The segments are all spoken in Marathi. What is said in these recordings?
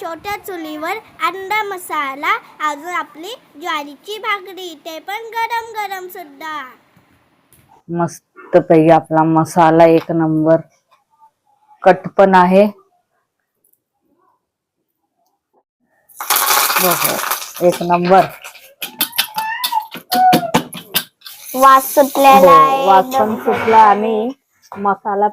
छोट्या चुलीवर अंडा मसाला अजून आपली ज्वारीची भाकरी ते पण गरम गरम सुद्धा. मस्त पैकी आपला मसाला एक नंबर. कट पण आहे. एक नंबर. वास सुटलेला हो, आहे. वास. पण सुटला आणि मसाला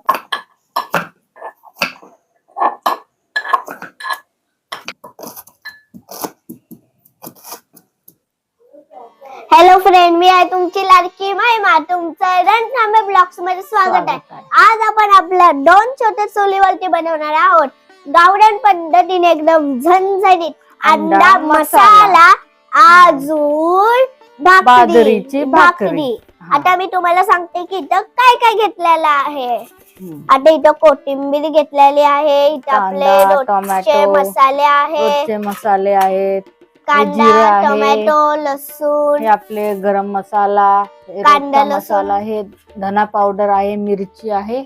हॅलो फ्रेंड मी आहे तुमची लाडकी महिमा तुमचं रणथांबे ब्लॉग्समध्ये स्वागत आहे. आज आपण आपल्या दोन छोट्या चुलीवरती बनवणार आहोत गावडन पद्धतीने एकदम झणझणीत अंडा अंडा मसाला. अजून भाकरी बाजरीची भाकरी. हा. आता मी तुम्हाला सांगते की इथं काय काय घेतलेलं आहे हम्म. आता इथं कोथिंबीर घेतलेली आहे इथं आपले कांदा, रोजचे टोमॅटो, मसाले आहेत रोजचे मसाले आहेत जिरं कांदा आहे. टोमॅटो लसूण हे आपले गरम मसाला हे कांदा, लसूण. मसाला हे धना पावडर आहे मिरची आहे.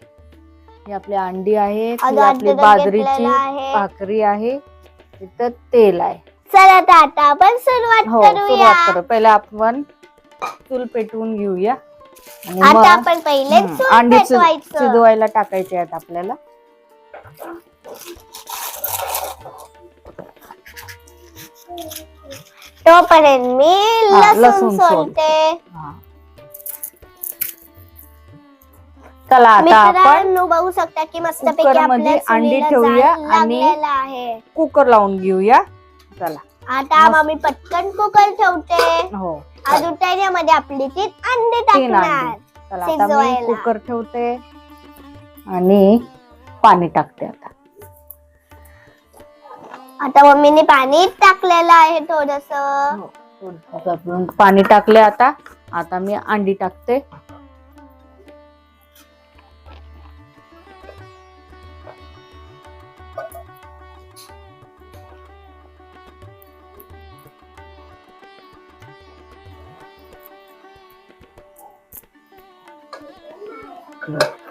हे आपली अंडी आहे ही आपली अंडं बाजरीची घेतलेलं आहे. भाकरी आहे. इथं तेल आहे. चला तर आता आपण सुरुवात हो करूया. सुरुवात करू. पहिले आपण चूल पेटवून घेऊया. आणि मग आता आपण पहिले चूल अंडी शिज- पेटवायचं. शिजवायला टाकायचे आहेत आपल्याला. तोपर्यंत मी हा, लसूण लसूण सोलते. हा. चला आता आपण मित्रांनो बघू शकता की मस्तपैकी कुकरमध्ये आपल्या अंडी ठेवूया आणि- आहे. कुकर लावून घेऊया. चला. आता मस्त. मग मी पटकन कुकर ठेवते. हो. अजून त्याच्यामध्ये आपली ती अंडी तीन टाकणार. अंडी चला आता मी शिजवायला. कुकर ठेवते आणि पाणी टाकते आता. आता मम्मीने पाणी टाकलेलं आहे थोडस. हो, थोडंसं आपण पाणी टाकले आता. आता मी अंडी टाकते.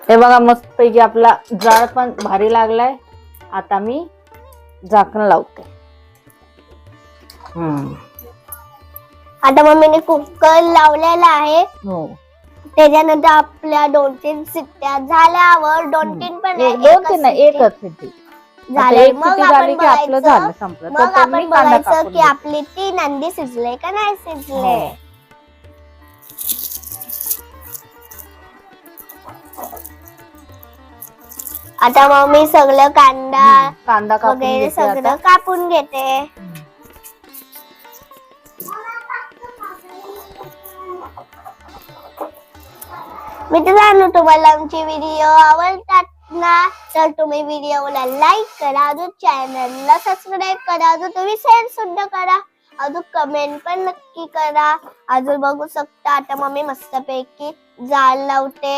हे बघा मस्त पैकी आपला जाळ पण भारी लागलाय. आता मी झाकण लावते. हम्म. आता मम्मीने कुकर लावलेला आहे. हो. त्याच्यानंतर आपल्या दोन तीन सिट्ट्या झाल्यावर दोन तीन पण नाही, दोन एकच नाही शिट्टी एकच शिट्टी आता झाली एक मग आपण झाली की आपलं बघायचं. झालं संपलं. मग तर मी आपण कांदा बघायचं कापून की. आपली तीन अंडी शिजले का नाही शिजले? हो. आता मग मी सगळं कांदा कांदा कापून वगैरे घेते सगळं. कापून घेते हम्म. मित्रांनो तुम्हाला आमचे व्हिडिओ आवडतात ना तर तुम्ही व्हिडिओला लाईक करा अजून चॅनलला सबस्क्राईब करा अजून तुम्ही शेअर सुद्धा करा अजून कमेंट पण नक्की करा अजून बघू शकता आता मम्मी मस्तपैकी जाळ लावते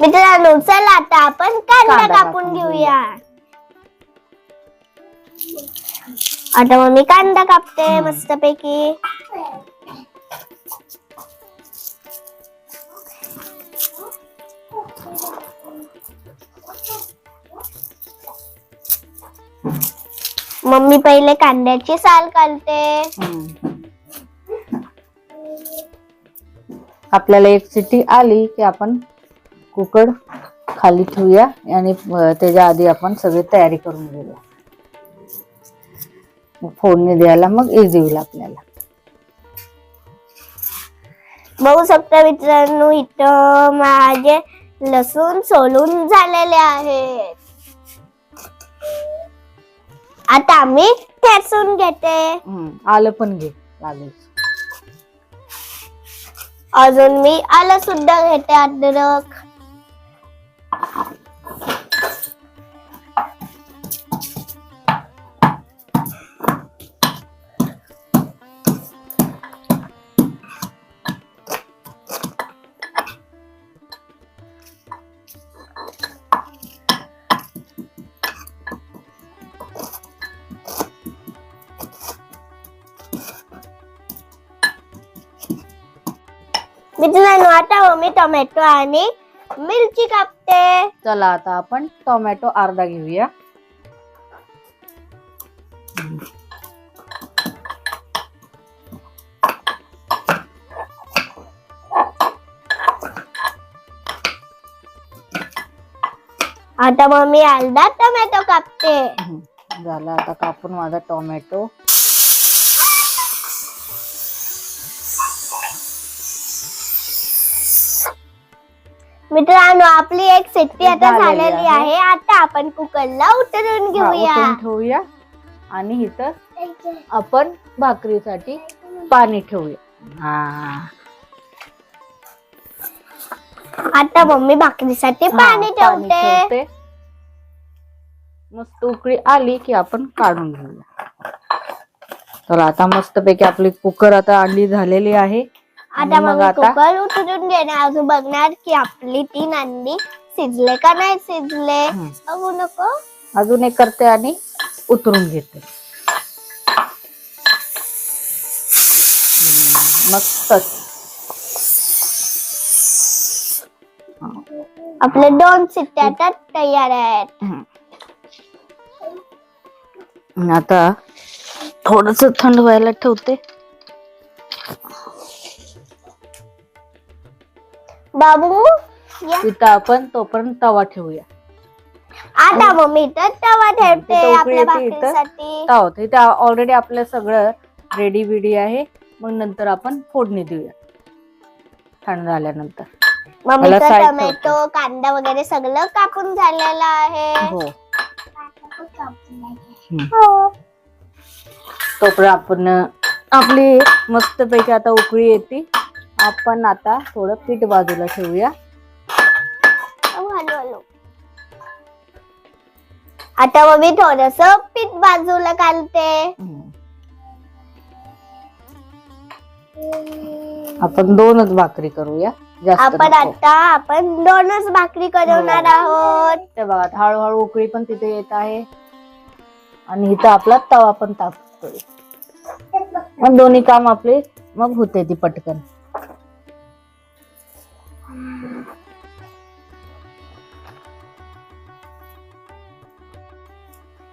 मित्रांनो चला आता आपण कांदा कापून घेऊया. आता मग मी कांदा कापते हम्म. मस्तपैकी. मम्मी पहिले कांद्याची साल काढते आपल्याला एक सिटी आली की आपण कुकर खाली ठेवूया आणि त्याच्या आधी आपण सगळी तयारी करून घेऊया. फोडणी द्यायला मग इझी होईल आपल्याला. बघू शकता मित्रांनो इथं माझे लसूण सोलून झालेले आहेत. आता मी ठेचून घेते. आलं पण घे लागेल. अजून मी आलं सुद्धा घेते अद्रक मित्रांनो आता मम्मी टोमॅटो आणि मिरची कापते. चला आता आपण टोमॅटो अर्धा घेऊया. आता मम्मी अर्धा टोमॅटो कापते. झाला आता कापून माझा टोमॅटो. मित्रांनो आपली एक सिट्टी आता झालेली आहे. आता आपण कुकरला उतरून घेऊया. ठेवूया. आणि इथं आपण भाकरीसाठी पाणी ठेवूया. हा. आता मम्मी भाकरीसाठी पाणी ठेवते. मस्त उकळी आली की आपण काढून घेऊया. तर आता मस्त पैकी आपली कुकर आता अंडी झालेली आहे. आता मग कुकर उतरून घेणार. अजून बघणार की आपली तीन अंडी शिजले का नाही शिजले. बघू नको. अजून एक करते आणि उतरून घेते. मस्तच आपले दोन शिट्ट्या आता तयार आहेत. आता थोडस थंड व्हायला ठेवते. बाबू? या. तिथं आपण तोपर्यंत तवा ठेवूया. आता मम्मी तर तवा ठेवते तिथं उकळी आपल्या येते इथं. भाकरीसाठी. तवा इथे ऑलरेडी आपलं सगळं रेडी बिडी आहे. मग नंतर आपण फोडणी देऊया. थंड झाल्यानंतर. मला टोमॅटो कांदा वगैरे सगळं कापून झालेलं आहे. हो. हम्म. हो. तोपर्यंत आपण आपली मस्त पैकी आता उकळी येते. आपण आता थोडं पीठ बाजूला ठेवूया. आता मम्मी थोडस पीठ बाजूला घालते. आपण दोनच भाकरी करूया. जास्त आपण नको. आता आपण दोनच भाकरी करवणार हो. आहोत. ते बघा आता हळूहळू उकळी पण तिथे येत आहे. आणि इथं आपला तवा पण तापतोय. मग दोन्ही काम आपले मग होते ती पटकन.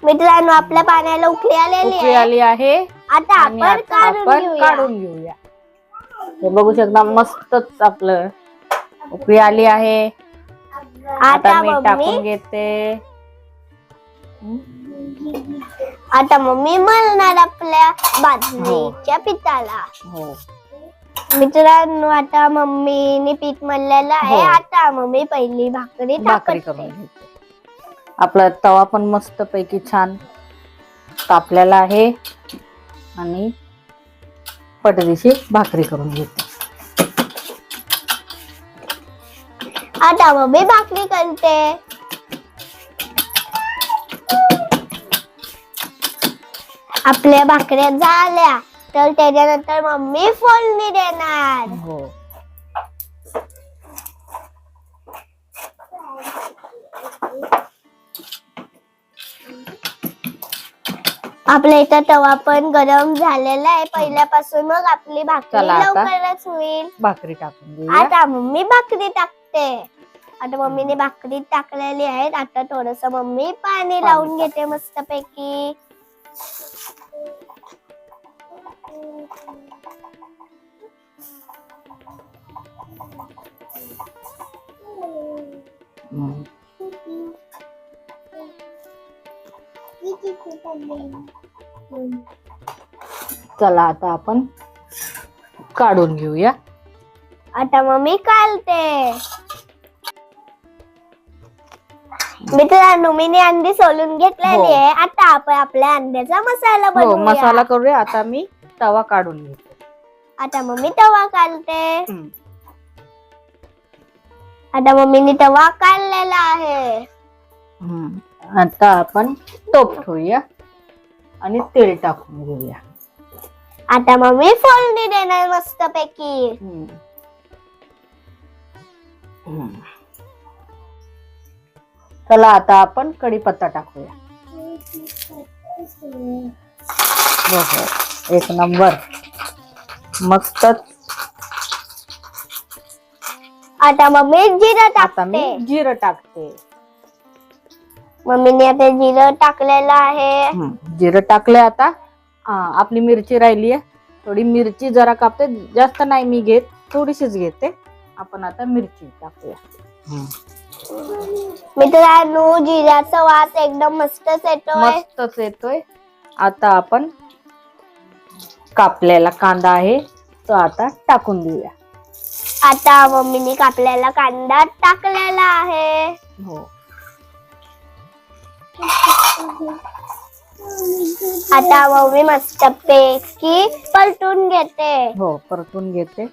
मित्रांनो आपल्या पाण्याला उकळी आलेली उकळी आहे. आली आहे. आता आणि आपण आता काढून आपण घेऊया. काढून घेऊया. हे बघू शकता मस्तच आपलं उकळी आली आहे. आता आता मी टाकून मम्मी घेते. आता मम्मी मळणार आपल्या बाजरीच्या पिठाला. हो. मित्रांनो आता मम्मीने पीठ मळलेलं आहे. हो. आता मम्मी पहिली भाकरी भाकरी टाकते. करून घेते. आपला तवा पण मस्त पैकी छान तापलेला आहे. आणि पटदिशी भाकरी करून घेते. आता मम्मी भाकरी करते. आपल्या भाकऱ्या झाल्या तर त्याच्यानंतर मम्मी फोडणी देणार. हो. आपल्या इथं तवा पण गरम झालेला आहे. पहिल्यापासून मग आपली भाकरी चला आता. लवकरच होईल. भाकरी टाकून आता मम्मी भाकरी टाकते. आता मम्मीने भाकरी टाकलेली आहे आता थोडस मम्मी पाणी लावून घेते मस्त पैकी हम्म. चला आता आपण काढून घेऊया. आता मम्मी कालते. मित्रांनो मीने अंडी सोलून घेतलेली हो. आहे. आता आपण आपल्या अंड्याचा मसाला हो बनवूया. मसाला करूया. आता मी तवा काढून घेते. आता मम्मी तवा कालते. हम्म. आता मम्मीने तवा काढलेला आहे. हम्म. आता आपण टोप ठेवूया आणि तेल टाकून घेऊया. आता मम्मी फोडणी देणार मस्त पैकी हम्म. हम्म. चला आता आपण कढीपत्ता टाकूया. बघा, एक नंबर. मस्तच आता मम्मी जिरं आता मी टाकते. जिरं टाकते. मम्मीने आता जिरं टाकलेलं आहे. हं, जिरं टाकलंय आता. हा आपली मिरची राहिली आहे. थोडी मिरची जरा कापते. जास्त नाही मी घेत थोडीशीच घेते. आपण आता मिरची टाकूया. हं. मित्रांनो जिऱ्याचा वास एकदम मस्तच येतोय. मस्तच येतोय. आता आपण कापलेला कांदा आहे तो आता टाकून देऊया. आता मम्मीने कापलेला कांदा टाकलेला आहे. हो. आता मम्मी मस्त पैकी पलटून घेते. हो परतून घेते.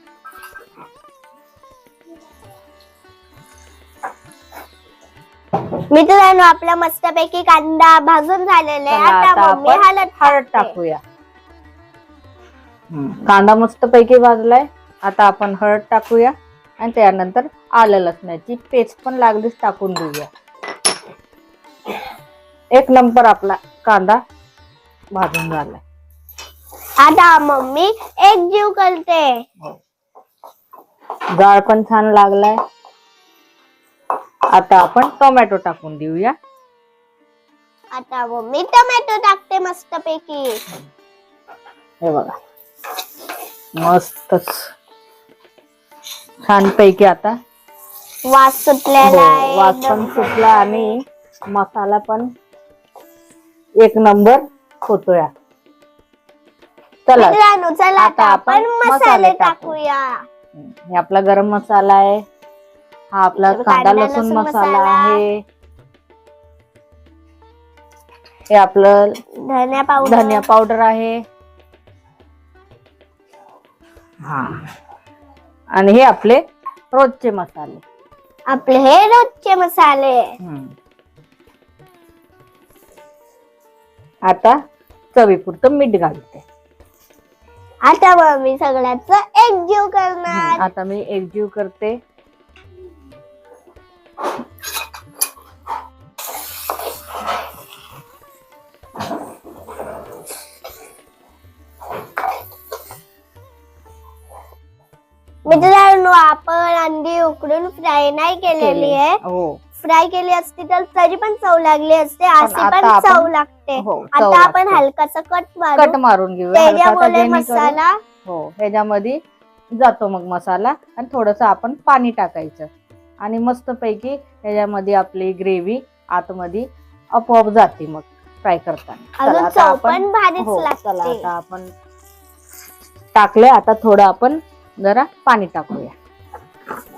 मित्रांनो आपला मस्तपैकी कांदा भाजून झालेला आहे. चला, आता आता मम्मी आपण हळद हळद टाकते. टाकूया. कांदा मस्त पैकी भाजलाय. आता आपण हळद टाकूया. आणि त्यानंतर आलं लसणाची पेस्ट पण लागलीच टाकून देऊया. एक नंबर आपला कांदा भाजून झालाय. आता मम्मी एक जीव करते. जाळ पण छान लागलाय. आता आपण टोमॅटो टाकून देऊया. आता मम्मी टोमॅटो टाकते मस्तपैकी. हे बघा. मस्तच. छान पैकी आता. वास सुटलेला आहे. हो, वास. पण सुटला आणि मसाला पण एक नंबर होतोय चला मित्रांनो चला आता आपण मसाले मसाले टाकू. टाकूया. हे आपला गरम मसाला आहे. हा आपला कांदा लसूण मसाला. आहे. हे आपलं धनिया पावडर. धनिया पावडर आहे. हा. आणि हे आपले रोजचे मसाले. आपले हे रोजचे मसाले. आता चवीपुरतं मीठ घालते. आता मम्मी सगळ्याच एक जीव करणार आता मी एकजीव करते. मित्रांनो आपण अंडी उकडून फ्राय नाही केलेली. आहे. हो. फ्राय केली असती तर तरी पण चव लागली असते. अशी आता पण आपण- चव लागते. हो चव आता आपण लागते. हलकासा कट कट मारू मारून घेऊया हलकासा त्याच्यामुळे जेणेकरून- मसाला. हो ह्याच्यामध्ये जातो मग मसाला आणि थोडस आपण पाणी टाकायचं. आणि मस्त पैकी ह्याच्यामध्ये आपली ग्रेव्ही आतमध्ये आपोआप जाते मग फ्राय करताना. चला, अजून आता चव आपण- पण भारीच हो, चला लागते. आता आपण टाकले आता थोडं आपण जरा पाणी टाकूया.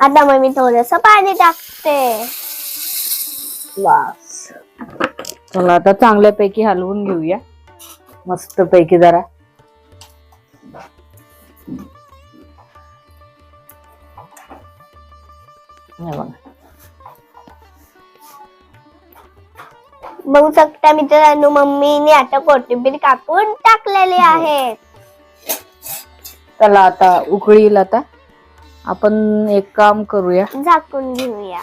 आता मग मी थोडस पाणी टाकते. बस चला आता चांगल्यापैकी हलवून घेऊया. मस्त पैकी जरा बघा. शकता मित्रांनो मम्मीने आता कोथिंबीर कापून टाकलेली हो. आहे. चला आता उकळील आता. आपण एक काम करूया. झाकून घेऊया.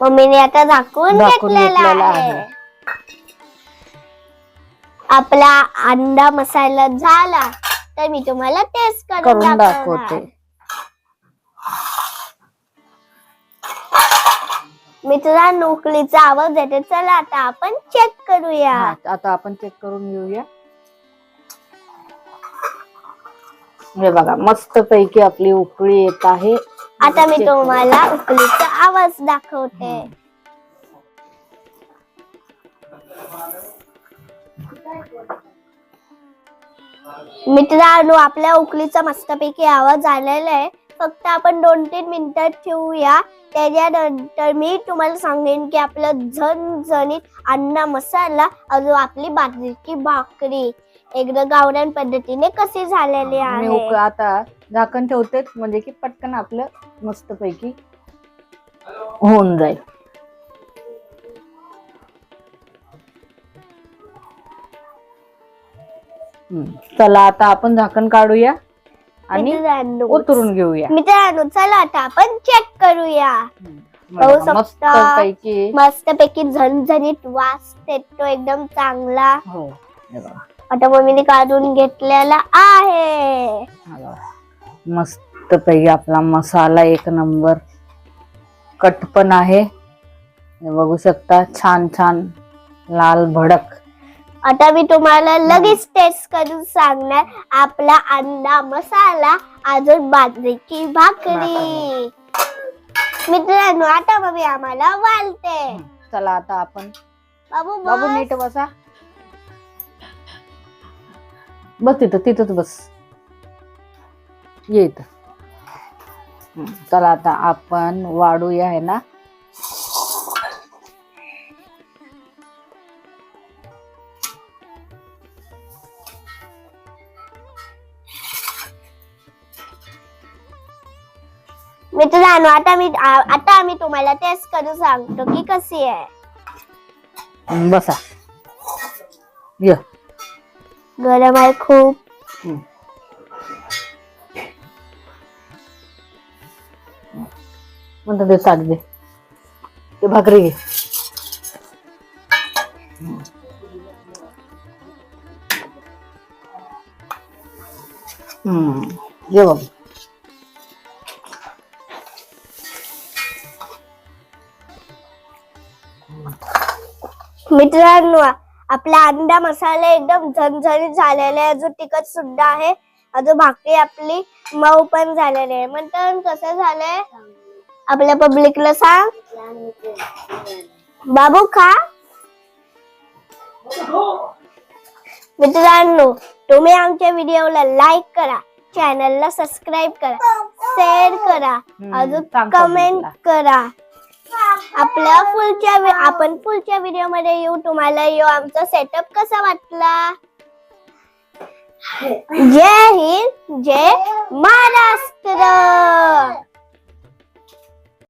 मम्मीने आता झाकून झाकून घेतलेला घेतलेला आहे. आहे. आपला अंडा मसाला झाला तर मी तुम्हाला टेस्ट करून. दाखवते. मित्रांनो उकळीचा आवाज येते चला आता आपण चेक करूया. हा, आता आपण चेक करून घेऊया. हे बघा मस्त पैकी आपली उकळी येत आहे. आता मी. तुम्हाला उकळीचा आवाज दाखवते. मित्रांनो आपल्या उकळीचा मस्तपैकी आवाज आलेला आहे. फक्त आपण दोन तीन मिनिटं ठेवूया. त्याच्यानंतर मी तुम्हाला सांगेन की आपलं झणझणीत अण्णा मसाला अजून आपली बाजरीची भाकरी. एकदम गावरान पद्धतीने कशी झालेली उक- आहे आता झाकण ठेवते म्हणजे की पटकन आपलं मस्त पैकी होऊन जाईल हम्म. चला आता आपण झाकण काढूया आणि मित्रांनो उतरून घेऊया मित्रांनो चला आता आपण चेक करूया मस्त. पैकी मस्त पैकी झणझणीत वास येतो एकदम चांगला हो हे बघा. आता मम्मीने काढून घेतलेला आहे. मस्त पैकी आपला मसाला एक नंबर. कट पण आहे. बघू शकता छान छान लाल भडक. आता मी तुम्हाला लगेच टेस्ट करून सांगणार. आपला अंडा मसाला अजून बाजरीची भाकरी. मित्रांनो आता मम्मी आम्हाला वालते. चला आता आपण बाबू बाबू. नीट बसा. बस तिथं तिथंच बस. ये इथं. हं, चला आता आपण वाढूया आहे ना? मित्रांनो आता मी आता आम्ही तुम्हाला टेस्ट करून सांगतो की कशी आहे. बसा. ये. गरम आहे खूप हं. म्हणतो ते ताट दे ते भाकरी घे हम्म ये बाबू मित्रांनो आपला अंडा मसाला एकदम झणझणीत झालेला आहे. अजून तिखट सुद्धा आहे अजून भाकरी आपली मऊ पण झालेली आहे. म्हणतात कसं झालंय? आपल्या पब्लिकला सांग. बाबू खा. मित्रांनो तुम्ही आमच्या व्हिडिओला लाईक करा. चॅनलला सबस्क्राईब करा. शेअर करा. अजून कमेंट. करा. आपल्या वे- आपण पुढच्या व्हिडिओमध्ये येऊ. तुम्हाला येऊ आमचा सेटअप कसा वाटला? जय हिंद जय महाराष्ट्र!